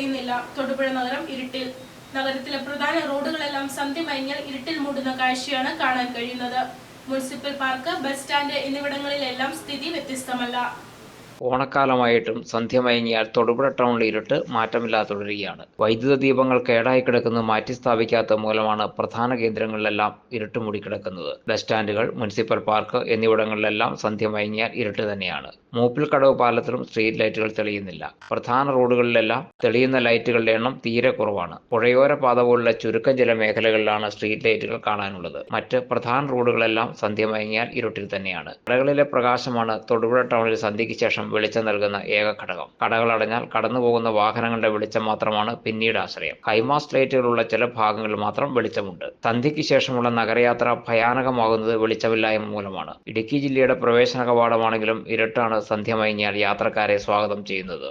തെളിയുന്നില്ല തൊടുപുഴ നഗരം ഇരുട്ടിൽ. നഗരത്തിലെ പ്രധാന റോഡുകളെല്ലാം സന്ധ്യ ഇരുട്ടിൽ മൂടുന്ന കാഴ്ചയാണ് കാണാൻ കഴിയുന്നത്. മുനിസിപ്പൽ പാർക്ക് ബസ് സ്റ്റാൻഡ് എന്നിവിടങ്ങളിലെല്ലാം സ്ഥിതി വ്യത്യസ്തമല്ല. ഓണക്കാലമായിട്ടും സന്ധ്യ മയങ്ങിയാൽ തൊടുപുഴ ടൗണിൽ ഇരുട്ട് മാറ്റമില്ലാതെ തുടരുകയാണ്. വൈദ്യുത ദീപങ്ങൾ കേടായി കിടക്കുന്നത് മാറ്റി സ്ഥാപിക്കാത്ത മൂലമാണ് പ്രധാന കേന്ദ്രങ്ങളിലെല്ലാം ഇരുട്ട് മൂടിക്കിടക്കുന്നത്. ബസ് സ്റ്റാൻഡുകൾ മുനിസിപ്പൽ പാർക്ക് എന്നിവിടങ്ങളിലെല്ലാം സന്ധ്യ മയങ്ങിയാൽ ഇരുട്ട് തന്നെയാണ്. മൂപ്പിൽ കടവ് പാലത്തിലും സ്ട്രീറ്റ് ലൈറ്റുകൾ തെളിയുന്നില്ല. പ്രധാന റോഡുകളിലെല്ലാം തെളിയുന്ന ലൈറ്റുകളുടെ എണ്ണം തീരെ കുറവാണ്. പുഴയോര പാത പോലുള്ള ചുരുക്കം ചില മേഖലകളിലാണ് സ്ട്രീറ്റ് ലൈറ്റുകൾ കാണാനുള്ളത്. മറ്റ് പ്രധാന റോഡുകളെല്ലാം സന്ധ്യ മയങ്ങിയാൽ ഇരുട്ടിൽ തന്നെയാണ്. കടകളിലെ പ്രകാശമാണ് തൊടുപുഴ ടൗണിൽ സന്ധ്യയ്ക്ക് ശേഷം വെളിച്ചം നൽകുന്ന ഏക ഘടകം. കടകൾ അടഞ്ഞാൽ കടന്നുപോകുന്ന വാഹനങ്ങളുടെ വെളിച്ചം മാത്രമാണ് പിന്നീട് ആശ്രയം. കൈമാസ് ലൈറ്റുകളുള്ള ചില ഭാഗങ്ങളിൽ മാത്രം വെളിച്ചമുണ്ട്. സന്ധ്യയ്ക്ക് ശേഷമുള്ള നഗരയാത്ര ഭയാനകമാകുന്നത് വെളിച്ചമില്ലായ്മ മൂലമാണ്. ഇടുക്കി ജില്ലയുടെ പ്രവേശന കവാടമാണെങ്കിലും ഇരുട്ടാണ് സന്ധ്യ മയങ്ങിയാൽ യാത്രക്കാരെ സ്വാഗതം ചെയ്യുന്നത്.